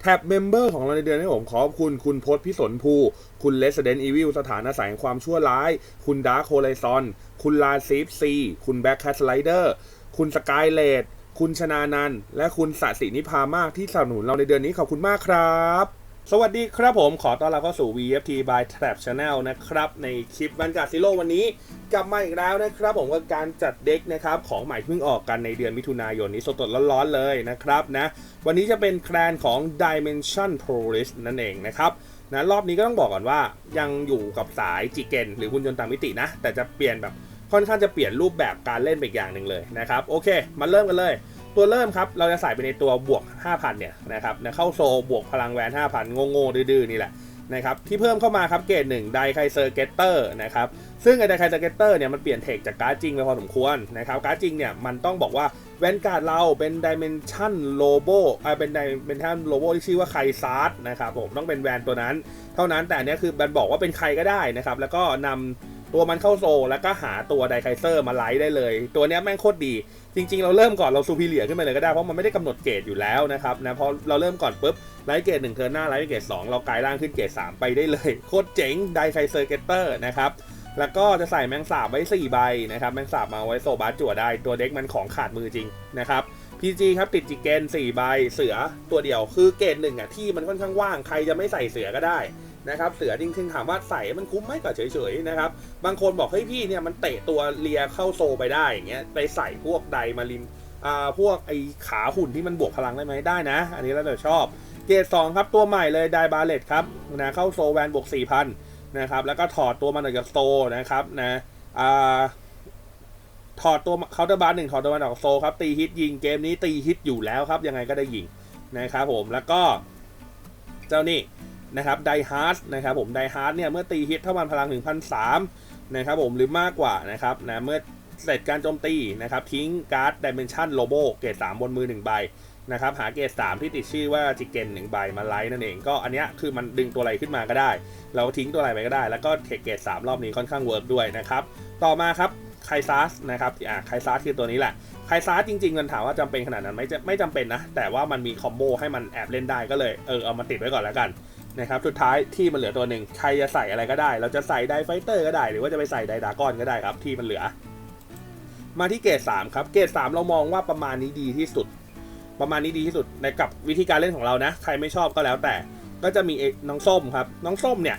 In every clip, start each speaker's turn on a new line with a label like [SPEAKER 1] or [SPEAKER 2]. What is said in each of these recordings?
[SPEAKER 1] แท็บเมมเบอร์ของเราในเดือนนี้ผมขอบคุณคุณพศพิสนภู คุณเลสเดนอีวิลสถานอาศัยความชั่วร้าย คุณดาร์คโคไลซอน คุณลาซีฟซี คุณแบ็คแคสไลเดอร์ คุณสกายเลดคุณชนานันและคุณสสินิพามากที่สนับสนุนเราในเดือนนี้ขอบคุณมากครับ สวัสดีครับผมขอต้อนรับเข้าสู่ VFT by Trap Channel นะครับ ในคลิปวันการซิโ o วันนี้ กลับมาอีกแล้วนะครับผมกับการจัดเด็กนะครับ ของใหม่เพิ่งออกกันในเดือนมิถุนายนนี้สดๆร้อนๆเลยนะครับนะ วันนี้จะเป็นแคลนของ Dimension Tourist นั่นเองนะครับนะรอบนี้ก็ต้องบอกก่อนว่ายังอยู่กับสายจิเกนหรือหุ่นยนต์ตางมิตินะ แต่จะเปลี่ยนแบบค่อนข้างจะเปลี่ยนรูปแบบการเล่นไปอีกอย่างหนึ่งเลยนะครับโอเค มาเริ่มกันเลย ตัวเริ่มครับ เราจะใส่ไปในตัวบวก 5,000 เนี่ยนะครับนะเข้าโซบวกพลังแวน 5,000 โง่ๆดื้อๆนี่แหละนะครับที่เพิ่มเข้ามาครับเกรดหนึ่งไดไคเซอร์เกตเตอร์นะครับซึ่งไอไดไคเซอร์เกตเตอร์เนี่ยมันเปลี่ยนเทคจากการ์ดจริงไปพอสมควรนะครับการ์ดจริงเนี่ยมันต้องบอกว่าแวนการ์ดเราเป็นดิเมนชันโลโบเออเป็นดิเมนชันโลโบที่ชื่อว่าไคซาร์ดนะครับผมต้องเป็นแวนตัวนั้น เท่านั้นแต่นเนี้ยคือมันบอกว่าเป็นใครก็ได้นะครับแล้วก็นำ ตัวมันเข้าโซลแล้วก็หาตัวไดไคเซอร์มาไลท์ได้เลย ตัวนี้แม่งโคตรดี จริง ๆ เราเริ่มก่อนเราซูพิเลียขึ้นไปเลยก็ได้ เพราะมันไม่ได้กำหนดเกรดอยู่แล้วนะครับนะพอเราเริ่มก่อนปุ๊บไลท์เกรดหนึ่งเทิร์นหน้าไลท์เกรดสองเรากลายร่างขึ้นเกรดสามไปได้เลยโคตรเจ๋งไดไคเซอร์เกตเตอร์นะครับแล้วก็จะใส่แมงสาบไว้4ใบนะครับแมงสาบมาไว้โซบาจั่วได้ตัวเด็กมันของขาดมือจริงนะครับ PG ครับติดจิเกน4ใบเสือตัวเดียวคือเกรดหนึ่งอะที่มันค่อนข้างว่างใครจะไม่ใส่เสือก็ได้ นะครับเสือจริงๆถามว่าใส่มันคุ้มไหมก็เฉยๆนะครับบางคนบอกเฮ้ยพี่เนี่ยมันเตะตัวเลียเข้าโซไปได้อย่างเงี้ยไปใส่พวกไดมาริมอ่าพวกไอขาหุ่นที่มันบวกพลังได้ไหมได้นะ อันนี้เราจะชอบเกรด2ครับตัวใหม่เลยไดบาเลตครับนะเข้าโซแวนบวก4,000นะครับแล้วก็ถอดตัวมันออกจากโซนะครับนะอ่าถอดตัวเคาน์เตอร์บาร์หนึ่งถอดตัวมันออกโซครับตีฮิตยิงเกมนี้ตีฮิตอยู่แล้วครับยังไงก็ได้ยิงนะครับผมแล้วก็ เจ้านี่ นะครับไดฮาร์ดนะครับผมไดฮาร์ดเนี่ยเมื่อตีฮิตเท่ามันพลัง 1,003นะครับผมหรือมากกว่านะครับนะเมื่อเสร็จการโจมตีนะครับทิ้งการ์ดดิเมนชันโลโบเกรด3บนมือ 1 ใบนะครับหาเกรด3ที่ติดชื่อว่าจิเกนหนึ่งใบมาไลท์นั่นเองก็อันนี้คือมันดึงตัวอะไรขึ้นมาก็ได้ เราทิ้งตัวอะไรไปก็ได้ แล้วก็เทคเกรด3รอบนี้ค่อนข้างเวิร์กด้วยนะครับต่อมาครับไคซัสนะครับอ่าไคซัสคือตัวนี้แหละไคซัสจริงๆมันถามว่าจำเป็นขนาดนั้นไหมจะไม่จำเป็นนะ แต่ว่ามันมีคอมโบให้มันแอบเล่นได้ก็เลยเออเอามาติดไว้ก่อนแล้วกัน นะครับสุดท้ายที่มันเหลือตัวหนึ่งใครจะใส่อะไรก็ได้ เราจะใส่ไดไฟเตอร์ก็ได้ หรือว่าจะไปใส่ไดดากอนก็ได้ครับ ที่มันเหลือ มาที่เกรด3ครับเกรด3เรามองว่าประมาณนี้ดีที่สุด ประมาณนี้ดีที่สุดในกับวิธีการเล่นของเรานะ ใครไม่ชอบก็แล้วแต่ ก็จะมีน้องส้มครับ น้องส้มเนี่ย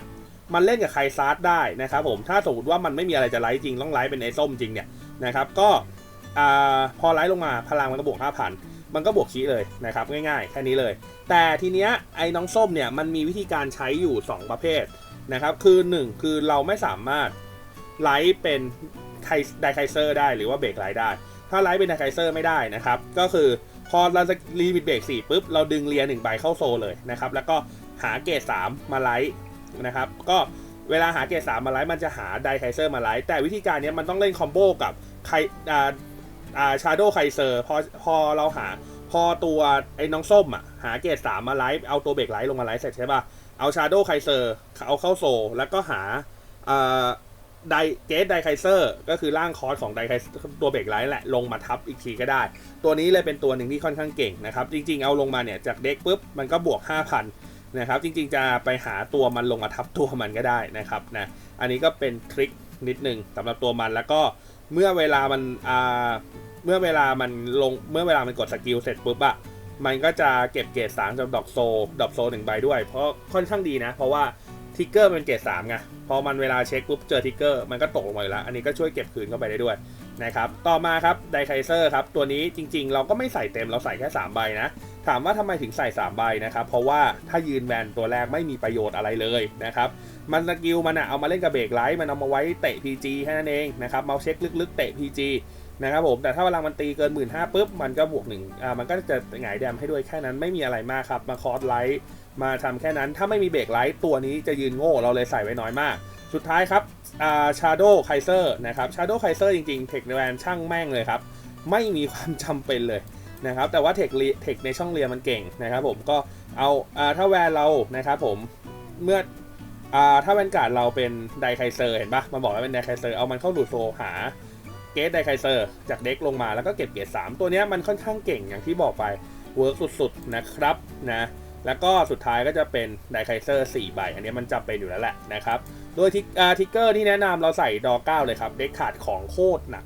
[SPEAKER 1] มันเล่นกับใครซาร์ดได้นะครับผมถ้าสมมติว่ามันไม่มีอะไรจะไลท์จริงต้องไลท์เป็นไอ้ส้มจริงเนี่ยนะครับก็อพอไลท์ลงมาพลังมันก็บวก5,000 มันก็บวกชี้เลยนะครับง่ายๆ แค่นี้เลย แต่ทีเนี้ยไอ้น้องส้มเนี่ยมันมีวิธีการใช้อยู่ 2 ประเภทนะครับคือ 1 คือเราไม่สามารถไลท์เป็นไดไคเซอร์ได้หรือว่าเบรกไลท์ได้ ถ้าไลท์เป็นไดไคเซอร์ไม่ได้นะครับ ก็คือพอเราจะรีบิดเบรก4ปุ๊บ เราดึงเลียหนึ่งใบเข้าโซเลยนะครับ แล้วก็หาเกรด3มาไลท์นะครับ ก็เวลาหาเกรด3มาไลท์มันจะหาไดไคเซอร์มาไลท์แต่วิธีการนี้มันต้องเล่นคอมโบกับไค อ่าอ่าชาโดว์ไคเซอร์พอพอเราหา พอตัวไอ้น้องส้มอะ หาเกรดสามมาไลฟ์เอาตัวเบรกไลท์ลงมาไลฟ์เสร็จใช่ป่ะ เอาชาโดว์ไคเซอร์เอาเข้าโซ แล้วก็หาอ่าไดเกตไดไคเซอร์ก็คือร่างคอร์สของไดไคตัวเบรกไลท์แหละลงมาทับอีกทีก็ได้ ตัวนี้เลยเป็นตัวหนึ่งที่ค่อนข้างเก่งนะครับ จริงๆเอาลงมาเนี่ย จากเด็กปุ๊บ มันก็บวก 5,000 นะครับ จริงๆจะไปหาตัวมันลงมาทับตัวมันก็ได้นะครับนะอันนี้ก็เป็นทริคนิดหนึ่งสำหรับตัวมันแล้วก็เมื่อเวลามันอ่า เมื่อเวลามันลงเมื่อเวลามันกดสกิลเสร็จปุ๊บอะมันก็จะเก็บเกรดสามจากดอกโซดอกโซหนึ่งใบด้วย เพราะค่อนข้างดีนะ เพราะว่าทิกเกอร์เป็นเกรดสามไงพอมันเวลาเช็คปุ๊บเจอทิกเกอร์มันก็ตกลงมาอยู่แล้ว อันนี้ก็ช่วยเก็บคืนเข้าไปได้ด้วยนะครับต่อมาครับไดไคเซอร์ครับตัวนี้จริง ๆ เราก็ไม่ใส่เต็มเราใส่แค่3ใบนะถามว่าทำไมถึงใส่ 3 ใบนะครับ เพราะว่าถ้ายืนแวนตัวแรกไม่มีประโยชน์อะไรเลยนะครับ มันสกิลมันอะเอามาเล่นกับเบรกไลท์มันเอามาไว้เตะ PG แค่นั้นเองนะครับมาเช็คลึกๆ เตะ PG นะครับผมแต่ถ้าเวลามันตีเกิน1 5ื่นห้าปุ๊บมันก็บวกหนึ่งอ่ามันก็จะหงายแดมให้ด้วยแค่นั้นไม่มีอะไรมากครับ มาคอร์สไลท์มาทำแค่นั้น ถ้าไม่มีเบรกไลท์ตัวนี้จะยืนโง่เราเลยใส่ไว้น้อยมาก สุดท้ายครับอ่าชาโดไคเซอร์นะครับชาร์โดไคเซอร์จริงๆเทคแวนช่างแม่งเลยครับ ไม่มีความจำเป็นเลยนะครับแต่ว่าเทคเทคในช่องเรียนมันเก่งนะครับผมก็เอาอ่าถ้าแวนเรานะครับผมเมื่ออ่าถ้าแวนการ์ดเราเป็นไดไคเซอร์เห็นปะมันบอกว่าเป็นไดไคเซอร์เอามันเข้าดูดโซหา เกตไดไคเซอร์จากเด็กลงมาแล้วก็เก็บเกรด3ตัวนี้มันค่อนข้างเก่งอย่างที่บอกไปเวิร์กสุดๆนะครับนะแล้วก็สุดท้ายก็จะเป็นไดไคเซอร์4ใบ อันนี้มันจำเป็นอยู่แล้วแหละนะครับ โดยทิกทิกเกอร์ที่แนะนำเราใส่ดอ9เลยครับ เด็กขาดของโคตรหนัก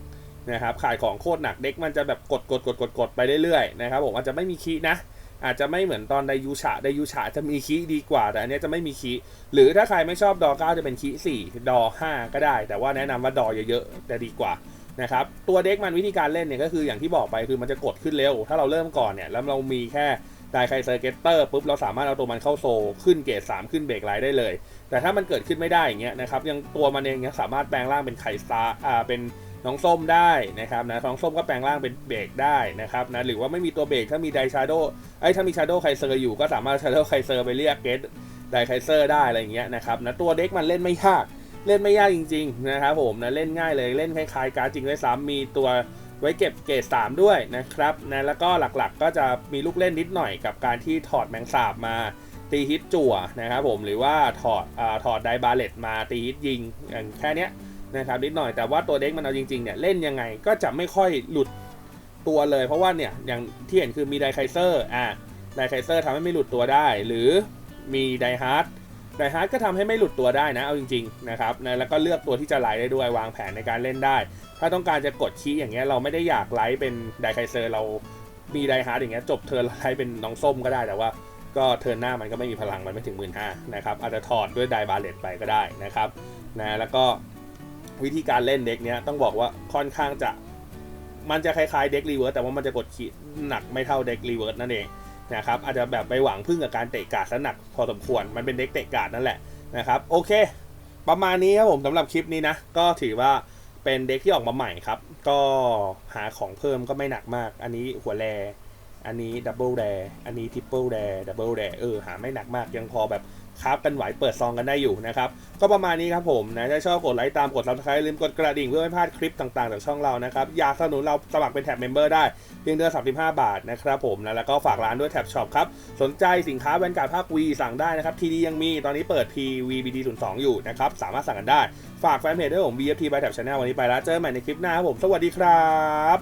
[SPEAKER 1] นะครับ ขาดของโคตรหนัก เด็กมันจะแบบกดกดกดกดกดไปเรื่อยๆนะครับผมอาจจะไม่มีคีนะ อาจจะไม่เหมือนตอนไดยูฉะไดยูฉะจะมีคีดีกว่า แต่อันนี้จะไม่มีคีหรือถ้าใครไม่ชอบดอ9จะเป็นคี4ดอ5ก็ได้ แต่ว่าแนะนำว่าดอเยอะๆจะดีกว่า นะครับตัวเด็กมันวิธีการเล่นเนี่ยก็คืออย่างที่บอกไปคือมันจะกดขึ้นเร็ว ถ้าเราเริ่มก่อนเนี่ยแล้วเรามีแค่ไดไคเซอร์เกตเตอร์ปุ๊บเราสามารถเอาตัวมันเข้าโซขึ้นเกรด3ขึ้นเบรกไลท์ได้เลย แต่ถ้ามันเกิดขึ้นไม่ได้อย่างเงี้ยนะครับยังตัวมันเองยังสามารถแปลงร่างเป็นไข่สตาร์อ่าเป็นน้องส้มได้นะครับนะน้องส้มก็แปลงร่างเป็นเบรกได้นะครับนะหรือว่าไม่มีตัวเบรกถ้ามีไดชาร์โดไอ้ถ้ามีชาร์โดไคเซอร์อยู่ก็สามารถชาร์โดไคเซอร์ไปเรียกเกตไดไคเซอร์ได้อะไรอย่างเงี้ยนะครับนะตัวเด็กมันเล่นไม่ยาก เล่นไม่ยากจริง ๆ นะครับผมนะเล่นง่ายเลยเล่นคล้ายๆการดจริงด้วยซ้ำมีตัวไว้เก็บเกรด3ด้วยนะครับนะแล้วก็หลักๆก็จะมีลูกเล่นนิดหน่อยกับการที่ถอดแมงสาบมาตีฮิตจั่วนะครับผมหรือว่าถอดอ่าถอดไดบาเลตมาตีฮิตยิงอย่างแค่นี้นะครับนิดหน่อยแต่ว่าตัวเด็กมันเอาจริงๆเนี่ยเล่นยังไงก็จะไม่ค่อยหลุดตัวเลย เพราะว่าเนี่ยอย่างที่เห็นคือมีไดไคเซอร์อ่าไดไคเซอร์ทำให้ไม่หลุดตัวได้ หรือมีไดฮาร์ด ไดฮาร์ดก็ทำให้ไม่หลุดตัวได้นะ เอาจริงๆนะครับนะแล้วก็เลือกตัวที่จะไลท์ได้ด้วยวางแผนในการเล่นได้ ถ้าต้องการจะกดคีย์อย่างเงี้ยเราไม่ได้อยากไลท์เป็นไดไคเซอร์เรามีไดฮาร์ดอย่างเงี้ยจบเทิร์นไลท์เป็นน้องส้มก็ได้แต่ว่า ก็เทิร์นหน้ามันก็ไม่มีพลังมันไม่ถึงหมื่นห้านะครับอาจจะถอดด้วยไดบาเลตไปก็ได้นะครับนะแล้วก็วิธีการเล่นเด็กเนี้ยต้องบอกว่าค่อนข้างจะมันจะคล้ายๆเด็กรีเวิร์สแต่ว่ามันจะกดคีย์หนักไม่เท่าเด็กรีเวิร์สนั่นเอง นะครับอาจจะแบบไปหวังพึ่งกับการเตะกาดซะหนักพอสมควรมันเป็นเด็กเตะกาดนั่นแหละนะครับโอเค ประมาณนี้ครับผมสำหรับคลิปนี้นะ ก็ถือว่าเป็นเด็กที่ออกมาใหม่ครับ ก็หาของเพิ่มก็ไม่หนักมาก อันนี้หัวแรอันนี้ดับเบิลแรอันนี้ทริปเปิลแรดับเบิลแรเออหาไม่หนักมากยังพอแบบ คราฟกันไหวเปิดซองกันได้อยู่นะครับ ก็ประมาณนี้ครับผมนะถ้าชอบกดไลค์ตามกดซับสไครต์ลืมกดกระดิ่งเพื่อไม่พลาดคลิปต่างๆจากช่องเรานะครับอยากสนับสนุนเราสมัครเป็นแท็บเมมเบอร์ได้เพียงเดือน35 บาทนะครับผมนะแล้วก็ฝากร้านด้วยแท็บช็อปครับสนใจสินค้าแวนการ์ดภาควีสั่งได้นะครับทีดียังมีตอนนี้เปิด PVBD 02อยู่นะครับสามารถสั่งกันได้ ฝากแฟนเพจด้วยผม BFT by Tab Channel วันนี้ไปแล้วเจอกันใหม่ในคลิปหน้าครับผมสวัสดีครับ